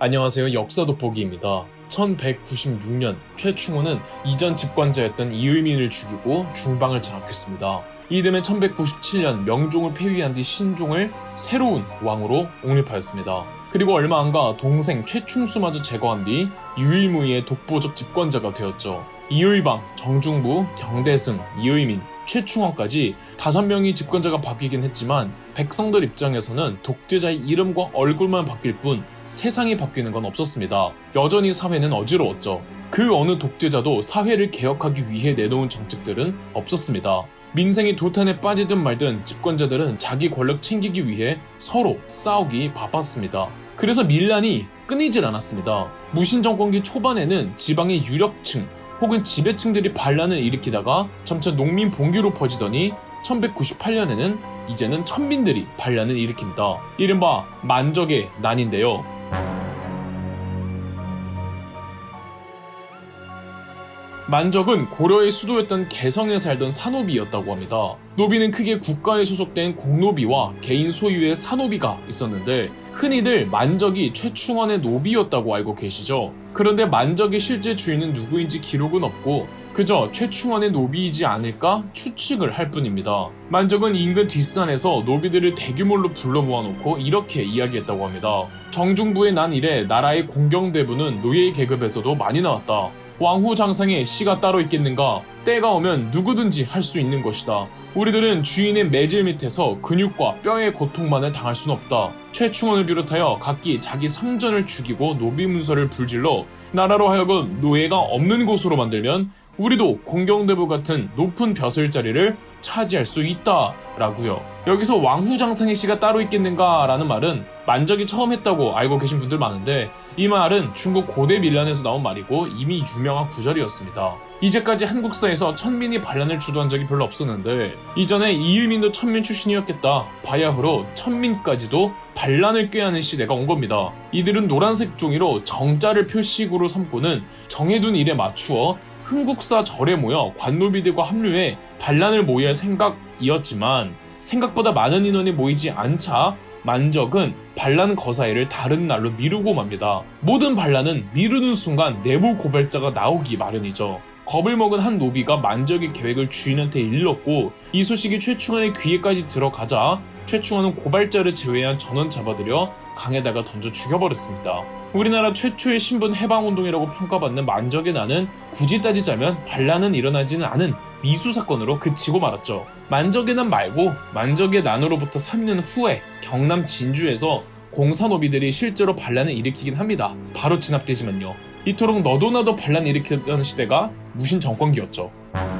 안녕하세요. 역사 돋보기입니다. 1196년 최충호는 이전 집권자였던 이의민을 죽이고 중방을 장악했습니다. 이듬해 1197년 명종을 폐위한 뒤 신종을 새로운 왕으로 옹립하였습니다. 그리고 얼마 안가 동생 최충수마저 제거한 뒤 유일무이의 독보적 집권자가 되었죠. 이의방, 정중부, 경대승, 이의민, 최충원까지 다섯 명이 집권자가 바뀌긴 했지만 백성들 입장에서는 독재자의 이름과 얼굴만 바뀔 뿐 세상이 바뀌는 건 없었습니다. 여전히 사회는 어지러웠죠. 그 어느 독재자도 사회를 개혁하기 위해 내놓은 정책들은 없었습니다. 민생이 도탄에 빠지든 말든 집권자들은 자기 권력 챙기기 위해 서로 싸우기 바빴습니다. 그래서 밀란이 끊이질 않았습니다. 무신 정권기 초반에는 지방의 유력층 혹은 지배층들이 반란을 일으키다가 점차 농민 봉기로 퍼지더니 1198년에는 이제는 천민들이 반란을 일으킵니다. 이른바 만적의 난인데요. 만적은 고려의 수도였던 개성에 살던 산노비였다고 합니다. 노비는 크게 국가에 소속된 공노비와 개인 소유의 산노비가 있었는데 흔히들 만적이 최충원의 노비였다고 알고 계시죠? 그런데 만적의 실제 주인은 누구인지 기록은 없고 그저 최충원의 노비이지 않을까 추측을 할 뿐입니다. 만적은 인근 뒷산에서 노비들을 대규모로 불러 모아놓고 이렇게 이야기했다고 합니다. 정중부에 난 이래 나라의 공경대부는 노예 계급에서도 많이 나왔다. 왕후 장상에 씨가 따로 있겠는가? 때가 오면 누구든지 할 수 있는 것이다. 우리들은 주인의 매질 밑에서 근육과 뼈의 고통만을 당할 순 없다. 최충원을 비롯하여 각기 자기 상전을 죽이고 노비 문서를 불질러 나라로 하여금 노예가 없는 곳으로 만들면 우리도 공경대부 같은 높은 벼슬 자리를 차지할 수 있다. 라고요. 여기서 왕후 장상의 씨가 따로 있겠는가? 라는 말은 만적이 처음 했다고 알고 계신 분들 많은데 이 말은 중국 고대 밀란에서 나온 말이고 이미 유명한 구절이었습니다. 이제까지 한국사에서 천민이 반란을 주도한 적이 별로 없었는데 이전에 이유민도 천민 출신이었겠다. 바야흐로 천민까지도 반란을 꾀하는 시대가 온 겁니다. 이들은 노란색 종이로 정자를 표식으로 삼고는 정해둔 일에 맞추어 흥국사 절에 모여 관노비들과 합류해 반란을 모의할 생각이었지만 생각보다 많은 인원이 모이지 않자 만적은 반란 거사회를 다른 날로 미루고 맙니다. 모든 반란은 미루는 순간 내부 고발자가 나오기 마련이죠. 겁을 먹은 한 노비가 만적의 계획을 주인한테 일렀고 이 소식이 최충원의 귀에까지 들어가자 최충원은 고발자를 제외한 전원 잡아들여 강에다가 던져 죽여버렸습니다. 우리나라 최초의 신분 해방운동이라고 평가받는 만적의 난은 굳이 따지자면 반란은 일어나지는 않은 미수 사건으로 그치고 말았죠. 만적의 난 말고 만적의 난으로부터 3년 후에 경남 진주에서 공사노비들이 실제로 반란을 일으키긴 합니다. 바로 진압되지만요. 이토록 너도 나도 반란 일으키던 시대가 무신 정권기였죠.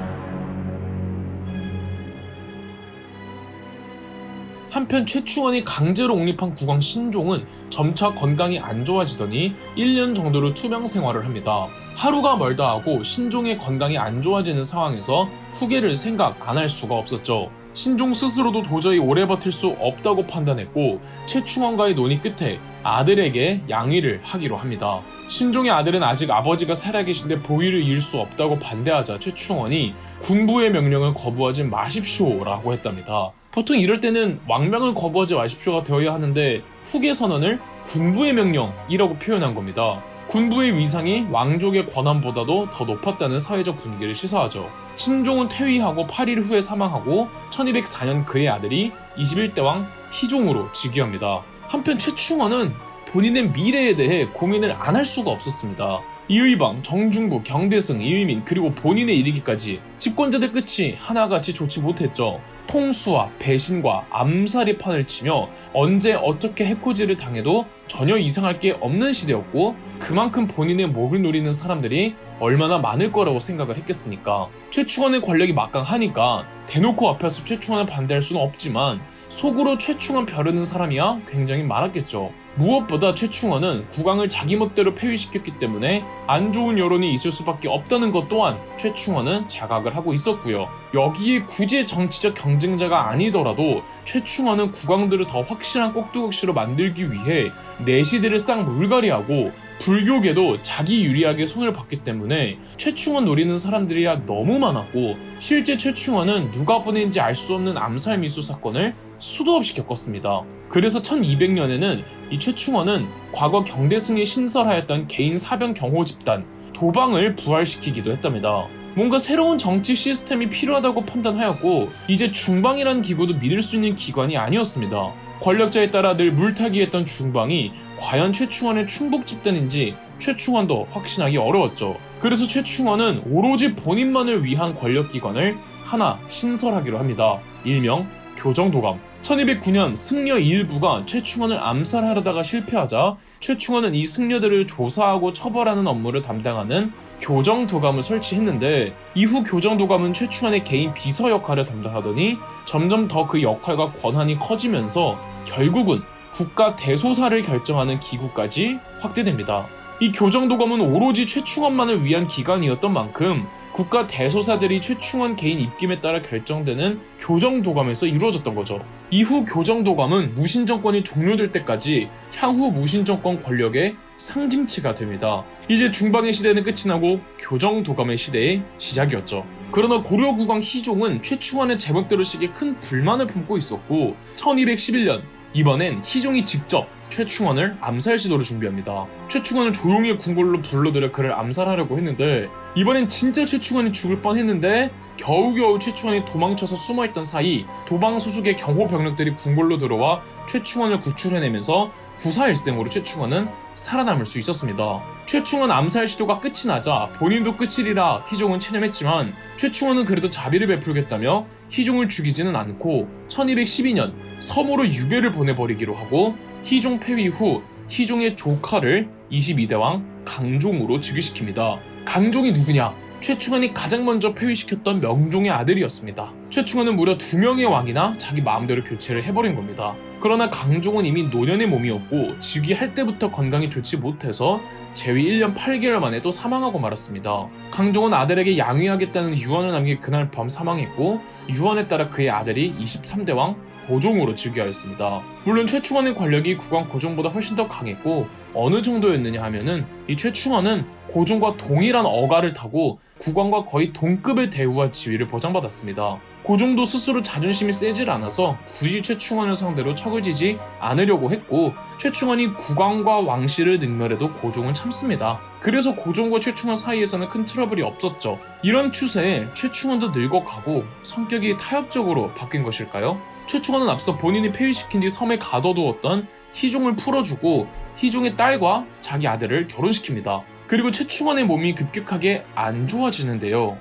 한편 최충원이 강제로 옹립한 국왕 신종은 점차 건강이 안 좋아지더니 1년 정도를 투병 생활을 합니다. 하루가 멀다 하고 신종의 건강이 안 좋아지는 상황에서 후계를 생각 안 할 수가 없었죠. 신종 스스로도 도저히 오래 버틸 수 없다고 판단했고 최충원과의 논의 끝에 아들에게 양위를 하기로 합니다. 신종의 아들은 아직 아버지가 살아계신데 보위를 이을 수 없다고 반대하자 최충원이 군부의 명령을 거부하지 마십시오라고 했답니다. 보통 이럴 때는 왕명을 거부하지 마십시오가 되어야 하는데 후계 선언을 군부의 명령이라고 표현한 겁니다. 군부의 위상이 왕족의 권한보다도 더 높았다는 사회적 분위기를 시사하죠. 신종은 퇴위하고 8일 후에 사망하고 1204년 그의 아들이 21대 왕 희종으로 즉위합니다. 한편 최충원은 본인의 미래에 대해 고민을 안 할 수가 없었습니다. 이의방, 정중부, 경대승, 이의민 그리고 본인의 이르기까지 집권자들 끝이 하나같이 좋지 못했죠. 통수와 배신과 암살의 판을 치며 언제 어떻게 해코지를 당해도 전혀 이상할 게 없는 시대였고 그만큼 본인의 목을 노리는 사람들이 얼마나 많을 거라고 생각을 했겠습니까? 최충원의 권력이 막강하니까 대놓고 앞에서 최충원을 반대할 수는 없지만 속으로 최충원 벼르는 사람이야 굉장히 많았겠죠. 무엇보다 최충원은 국왕을 자기 멋대로 폐위시켰기 때문에 안 좋은 여론이 있을 수밖에 없다는 것 또한 최충원은 자각을 하고 있었고요. 여기에 굳이 정치적 경쟁자가 아니더라도 최충원은 국왕들을 더 확실한 꼭두각시로 만들기 위해 내시들을 싹 물갈이하고 불교계도 자기 유리하게 손을 봤기 때문에 최충원 노리는 사람들이야 너무 많았고 실제 최충원은 누가 보낸지 알 수 없는 암살 미수 사건을 수도 없이 겪었습니다. 그래서 1200년에는 이 최충원은 과거 경대승이 신설하였던 개인 사병 경호 집단 도방을 부활시키기도 했답니다. 뭔가 새로운 정치 시스템이 필요하다고 판단하였고 이제 중방이라는 기구도 믿을 수 있는 기관이 아니었습니다. 권력자에 따라 늘 물타기했던 중방이 과연 최충원의 충북 집단인지 최충원도 확신하기 어려웠죠. 그래서 최충원은 오로지 본인만을 위한 권력기관을 하나 신설하기로 합니다. 일명 교정도감. 1209년 승려 일부가 최충원을 암살하려다가 실패하자 최충원은 이 승려들을 조사하고 처벌하는 업무를 담당하는 교정도감을 설치했는데 이후 교정도감은 최충원의 개인 비서 역할을 담당하더니 점점 더 그 역할과 권한이 커지면서 결국은 국가 대소사를 결정하는 기구까지 확대됩니다. 이 교정도감은 오로지 최충원만을 위한 기관이었던 만큼 국가 대소사들이 최충원 개인 입김에 따라 결정되는 교정도감에서 이루어졌던 거죠. 이후 교정도감은 무신정권이 종료될 때까지 향후 무신정권 권력의 상징체가 됩니다. 이제 중방의 시대는 끝이 나고 교정 도감의 시대의 시작이었죠. 그러나 고려 국왕 희종은 최충원의 제멋대로식에 큰 불만을 품고 있었고 1211년 이번엔 희종이 직접 최충원을 암살 시도를 준비합니다. 최충원을 조용히 궁궐로 불러들여 그를 암살하려고 했는데 이번엔 진짜 최충원이 죽을 뻔했는데 겨우겨우 최충원이 도망쳐서 숨어있던 사이 도방 소속의 경호 병력들이 궁궐로 들어와 최충원을 구출해내면서 구사일생으로 최충원은 살아남을 수 있었습니다. 최충원 암살 시도가 끝이 나자 본인도 끝이리라 희종은 체념했지만 최충원은 그래도 자비를 베풀겠다며 희종을 죽이지는 않고 1212년 섬으로 유배를 보내버리기로 하고 희종 폐위 후 희종의 조카를 22대 왕 강종으로 즉위시킵니다. 강종이 누구냐? 최충원이 가장 먼저 폐위시켰던 명종의 아들이었습니다. 최충원은 무려 두 명의 왕이나 자기 마음대로 교체를 해버린 겁니다. 그러나 강종은 이미 노년의 몸이었고 즉위할 때부터 건강이 좋지 못해서 재위 1년 8개월 만에 또 사망하고 말았습니다. 강종은 아들에게 양위하겠다는 유언을 남긴 그날 밤 사망했고 유언에 따라 그의 아들이 23대 왕 고종으로 즉위하였습니다. 물론 최충원의 권력이 국왕 고종보다 훨씬 더 강했고 어느 정도였느냐 하면은 이 최충원은 고종과 동일한 어가를 타고 국왕과 거의 동급의 대우와 지위를 보장받았습니다. 고종도 스스로 자존심이 세질 않아서 굳이 최충원을 상대로 척을 지지 않으려고 했고 최충원이 국왕과 왕실을 능멸해도 고종은 참습니다. 그래서 고종과 최충원 사이에서는 큰 트러블이 없었죠. 이런 추세에 최충원도 늙어가고 성격이 타협적으로 바뀐 것일까요? 최충원은 앞서 본인이 폐위시킨 뒤 섬에 가둬두었던 희종을 풀어주고 희종의 딸과 자기 아들을 결혼시킵니다. 그리고 최충원의 몸이 급격하게 안 좋아지는데요.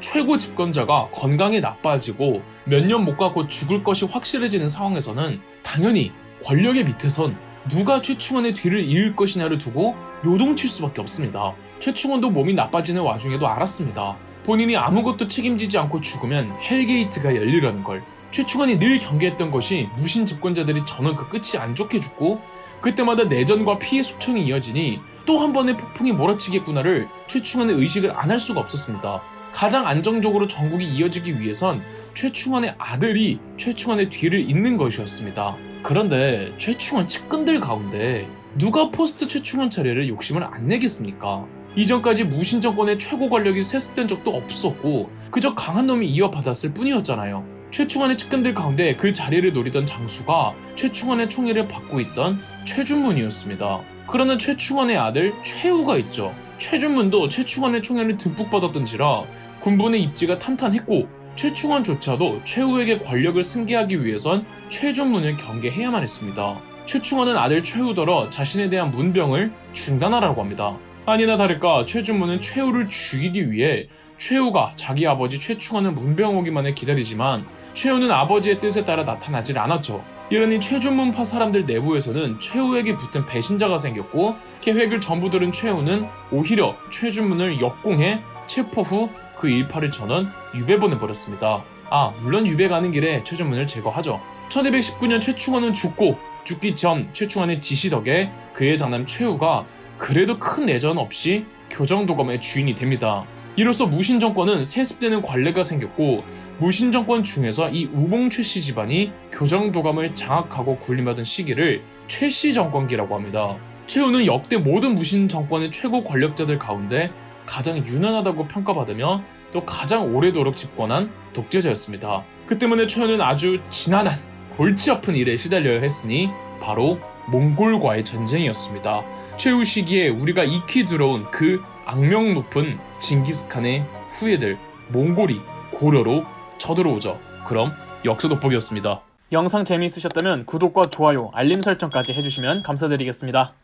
최고 집권자가 건강이 나빠지고 몇 년 못 가고 죽을 것이 확실해지는 상황에서는 당연히 권력의 밑에선 누가 최충원의 뒤를 이을 것이냐를 두고 요동칠 수밖에 없습니다. 최충원도 몸이 나빠지는 와중에도 알았습니다. 본인이 아무것도 책임지지 않고 죽으면 헬게이트가 열리라는 걸. 최충원이 늘 경계했던 것이 무신 집권자들이 전원 그 끝이 안 좋게 죽고 그때마다 내전과 피해 숙청이 이어지니 또 한 번의 폭풍이 몰아치겠구나를 최충원의 의식을 안 할 수가 없었습니다. 가장 안정적으로 전국이 이어지기 위해선 최충원의 아들이 최충원의 뒤를 잇는 것이었습니다. 그런데 최충원 측근들 가운데 누가 포스트 최충원 차례를 욕심을 안 내겠습니까? 이전까지 무신 정권의 최고 권력이 세습된 적도 없었고 그저 강한 놈이 이어받았을 뿐이었잖아요. 최충원의 측근들 가운데 그 자리를 노리던 장수가 최충원의 총애를 받고 있던 최준문이었습니다. 그러나 최충원의 아들 최우가 있죠. 최준문도 최충원의 총애를 듬뿍 받았던지라 군부의 입지가 탄탄했고 최충원조차도 최우에게 권력을 승계하기 위해선 최준문을 경계해야만 했습니다. 최충원은 아들 최우더러 자신에 대한 문병을 중단하라고 합니다. 아니나 다를까 최준문은 최우를 죽이기 위해 최우가 자기 아버지 최충원의 문병 오기만을 기다리지만 최우는 아버지의 뜻에 따라 나타나질 않았죠. 이러니 최준문파 사람들 내부에서는 최우에게 붙은 배신자가 생겼고 계획을 전부 들은 최우는 오히려 최준문을 역공해 체포 후 그 일파를 전원 유배 보내 버렸습니다. 아 물론 유배 가는 길에 최준문을 제거하죠. 1219년 최충원은 죽고 죽기 전 최충원의 지시 덕에 그의 장남 최우가 그래도 큰 내전 없이 교정도감의 주인이 됩니다. 이로써 무신 정권은 세습되는 관례가 생겼고 무신 정권 중에서 이 우봉 최씨 집안이 교정도감을 장악하고 군림하던 시기를 최씨 정권기라고 합니다. 최우는 역대 모든 무신 정권의 최고 권력자들 가운데 가장 유능하다고 평가받으며 또 가장 오래도록 집권한 독재자였습니다. 그 때문에 최현은 아주 지난한 골치 아픈 일에 시달려야 했으니 바로 몽골과의 전쟁이었습니다. 최후 시기에 우리가 익히 들어온 그 악명 높은 징기스칸의 후예들 몽골이 고려로 쳐들어오죠. 그럼 역사 돋보기였습니다. 영상 재미있으셨다면 구독과 좋아요, 알림 설정까지 해주시면 감사드리겠습니다.